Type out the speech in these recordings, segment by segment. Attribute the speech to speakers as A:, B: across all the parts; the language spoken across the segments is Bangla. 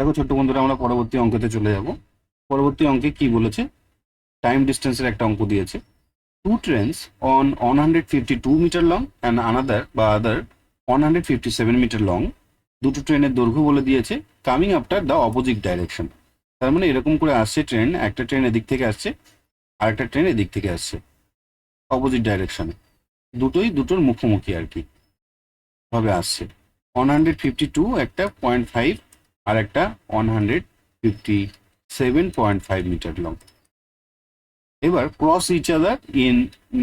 A: দেখো ছোট্ট বন্ধুরা, আমরা পরবর্তী অঙ্কেতে চলে যাব। পরবর্তী অঙ্কে কি বলেছে? টাইম ডিস্টেন্সের একটা অঙ্ক দিয়েছে। Two trains on one hundred fifty two meter long and another বা other one hundred fifty seven meter long দুটো ট্রেনের দৈর্ঘ্য বলে দিয়েছে coming after the opposite direction তার মানে এরকম করে আসছে ট্রেন একটা ট্রেন এদিক থেকে আসছে আর একটা ট্রেন এদিক থেকে আসছে অপোজিট ডাইরেকশনে দুটোই দুটোর মুখোমুখি আর কি। ভাবে আসছে। ওয়ান হান্ড্রেড ফিফটি টু একটা পয়েন্ট ফাইভ আর একটা one hundred fifty seven point five meter long এবার cross each other in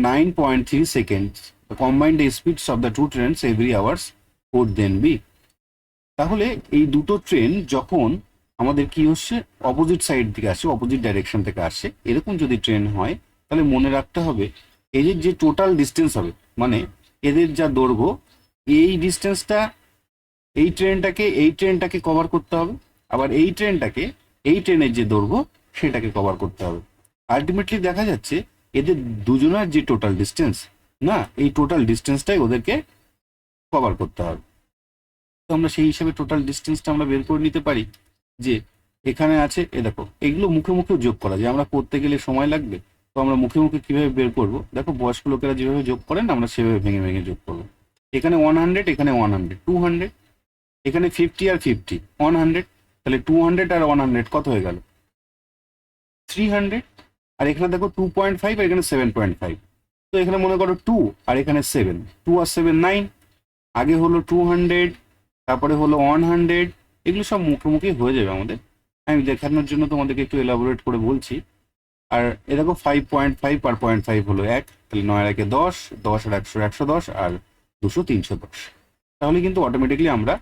A: nine point three seconds combined speeds of the two trains every hours would then be তাহলে এই দুটো ট্রেন যখন আমাদের কি হচ্ছে? অপোজিট সাইড থেকে আসছে অপোজিট ডাইরেকশন থেকে আসছে এরকম যদি ট্রেন হয়, তাহলে মনে রাখতে হবে, এদের যে টোটাল ডিস্টেন্স হবে মানে এদের যা দৈর্ঘ্য, এই ডিস্টেন্সটা এই ট্রেনটাকে এই ট্রেনটাকে কভার করতে হবে। আবার এই ট্রেনটাকে, এই ট্রেনের যে দৈর্ঘ্য, সেটাকে কভার করতে হবে। আলটিমেটলি দেখা যাচ্ছে, এদের দুজনের যে টোটাল ডিস্টেন্স না, এই টোটাল ডিস্টেন্সটাই ওদেরকে কভার করতে হবে। তো আমরা সেই হিসাবে টোটাল ডিস্টেন্সটা আমরা বের করে নিতে পারি যে এখানে আছে, এ দেখো, এগুলো মুখে মুখে যোগ করা। যায় আমরা করতে গেলে সময় লাগবে, তো আমরা মুখে মুখে কীভাবে বের করব? দেখো, বয়স্ক লোকেরা যেভাবে যোগ করেন, আমরা সেভাবে ভেঙে ভেঙে যোগ করব। এখানে ওয়ান হান্ড্রেড এখানে ওয়ান হান্ড্রেড টু হান্ড্রেড এখানে ফিফটি আর ফিফটি ওয়ান হান্ড্রেড তাহলে টু হান্ড্রেড আর ওয়ান হান্ড্রেড কত হয়ে গেল? থ্রি হান্ড্রেড আর এখানে দেখো টু পয়েন্ট ফাইভ আর এখানে সেভেন পয়েন্ট ফাইভ তো এখানে মনে করো টু আর এখানে সেভেন টু আর সেভেন নাইন আগে হলো টু হান্ড্রেড তারপরে হলো ওয়ান হান্ড্রেড এগুলো সব মুখোমুখি হয়ে যাবে আমাদের। আমি দেখানোর জন্য তোমাদেরকে একটু এলাবোরেট করে বলছি। আর এ দেখো ফাইভ পয়েন্ট ফাইভ আর পয়েন্ট ফাইভ হলো এক, তাহলে নয় একে দশ দশ আর একশো একশো দশ, আর দুশো তিনশো দশ। তাহলে কিন্তু অটোমেটিকলি আমরা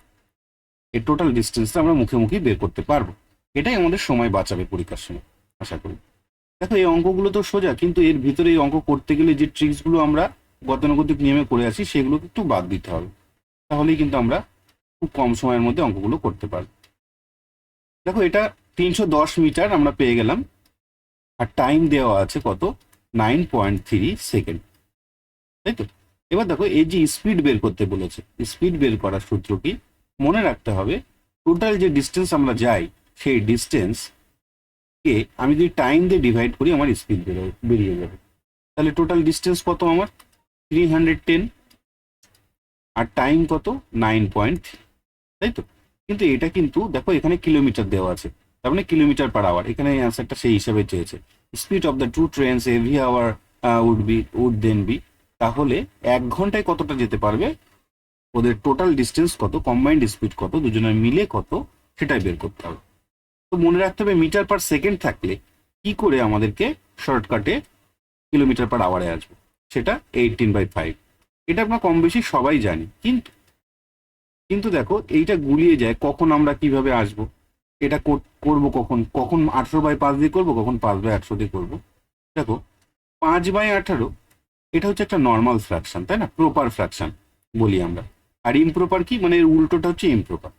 A: এর টোটাল ডিস্টেন্সটা আমরা মুখে মুখে বের করতে পারব। এটাই আমাদের সময় বাঁচাবে পরীক্ষার সময় আশা করি। দেখো, এই অঙ্কগুলো তো সোজা, কিন্তু এর ভিতরে এই অঙ্ক করতে গেলে যে ট্রিক্সগুলো আমরা গতানুগতিক নিয়মে করে আছি সেগুলোকে একটু বাদ দিতে হবে। তাহলেই কিন্তু আমরা খুব কম সময়ের মধ্যে অঙ্কগুলো করতে পারব। দেখো, এটা তিনশো দশ মিটার আমরা পেয়ে গেলাম। আর টাইম দেওয়া আছে কত? নাইন পয়েন্ট থ্রি সেকেন্ড তাই তো? এবার দেখো, এই যে স্পিড বের করতে বলেছে স্পিড বের করার সূত্র কি? মনে রাখতে হবে টোটাল যে ডিস্টেন্স আমরা যাই, সেই ডিস্টেন্স কে আমি যদি টাইম দিয়ে ডিভাইড করি, আমার স্পিড বেরো, বেরিয়ে যাবে। তাহলে টোটাল ডিস্টেন্স কত আমার? থ্রি হান্ড্রেড টেন আর টাইম কত? নাইন পয়েন্ট তাই তো? কিন্তু এটা কিন্তু, দেখো এখানে কিলোমিটার দেওয়া আছে। তার মানে কিলোমিটার পার আওয়ার এখানে অ্যান্সারটা সেই হিসাবে চেয়েছে। Speed of the two trains every hour would be would then be তাহলে এক ঘন্টায় কতটা যেতে পারবে? ওদের টোটাল ডিস্টেন্স কত কম্বাইন্ড স্পিড কত দুজনের মিলে কত, সেটাই বের করতে হবে। তো মনে রাখতে হবে মিটার পার সেকেন্ড থাকলে কি করে আমাদেরকে শর্টকাটে কিলোমিটার পার আওয়ারে আসবে? সেটা এইটিন বাই ফাইভ এটা আমরা কম বেশি সবাই জানি, কিন্তু কিন্তু দেখো এইটা গুলিয়ে যায় কখন আমরা কীভাবে আসব। এটা কর- করব কখন? কখন আঠারো বাই পাঁচ দিয়ে করব, কখন পাঁচ বাই একশো দিয়ে করব। দেখো, পাঁচ বাই আঠারো, এটা হচ্ছে একটা নর্মাল ফ্র্যাকশন তাই না? প্রপার ফ্র্যাকশন বলি আমরা। আর ইমপ্রপার কি? মানে এর উল্টোটা হচ্ছে ইমপ্রপার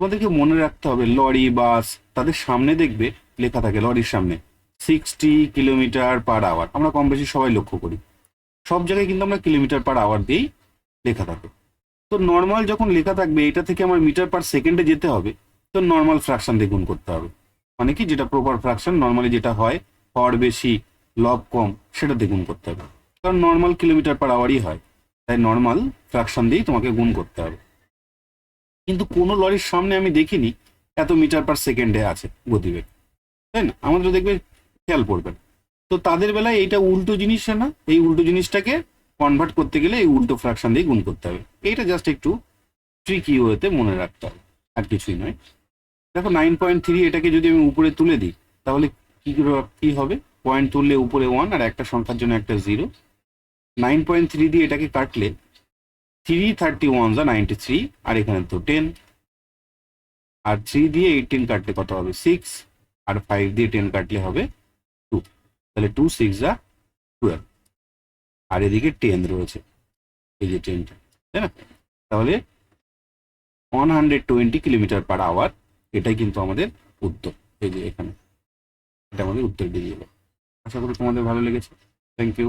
A: তোমাদেরকে মনে রাখতে হবে, লরি, বাস, তাদের সামনে দেখবে, লেখা থাকে লরির সামনে সিক্সটি কিলোমিটার পার আওয়ার আমরা কম বেশি সবাই লক্ষ্য করি। সব জায়গায় কিন্তু আমরা কিলোমিটার পার আওয়ার দিয়েই লেখা থাকে। তো নর্মাল যখন লেখা থাকবে, এটা থেকে আমার মিটার পার সেকেন্ডে যেতে হবে, তো নর্মাল ফ্র্যাকশন দিয়ে গুণ করতে হবে। মানে কি? যেটা প্রপার ফ্র্যাকশন নর্মালি যেটা হয় হর বেশি লব কম, সেটা দিয়ে গুণ করতে হবে। কারণ নর্মাল কিলোমিটার পার আওয়ারই হয়। তাই নর্মাল ফ্র্যাকশন দিয়েই তোমাকে গুণ করতে হবে। কিন্তু কোনো লরির সামনে আমি দেখিনি এত মিটার পার সেকেন্ডে আছে গতিবেগ। তাই না? আমাদের দেখবে খেয়াল করবেন। তো তাদের বেলায় এইটা উল্টো জিনিস না, এই উল্টো জিনিসটাকে কনভার্ট করতে গেলে এই উল্টো ফ্র্যাকশন দিয়ে গুণ করতে হবে। এইটা জাস্ট একটু ট্রিকি ওয়েতে মনে রাখতে হবে, আর কিছুই নয়। দেখো নাইন পয়েন্ট থ্রি এটাকে যদি আমি উপরে তুলে দিই, তাহলে কি কি হবে? পয়েন্ট তুললে উপরে ওয়ান আর একটা সংখ্যার জন্য একটা জিরো নাইন পয়েন্ট থ্রি দিয়ে এটাকে কাটলে থ্রি থার্টি ওয়ান যা নাইনটি থ্রি আর এখানে তো টেন আর থ্রি দিয়ে এইটিন কাটলে কত হবে? সিক্স আর ফাইভ দিয়ে টেন কাটলে হবে টু তাহলে টু সিক্স যা টুয়েলভ আর এদিকে টেন রয়েছে। এই যে টেনটা তাই না? তাহলে one hundred twenty kilometer per hour এটাই কিন্তু আমাদের উত্তর। এই যে এখানে, এটা আমাদের উত্তর গেল আশা করি তোমাদের ভালো লেগেছে। Thank you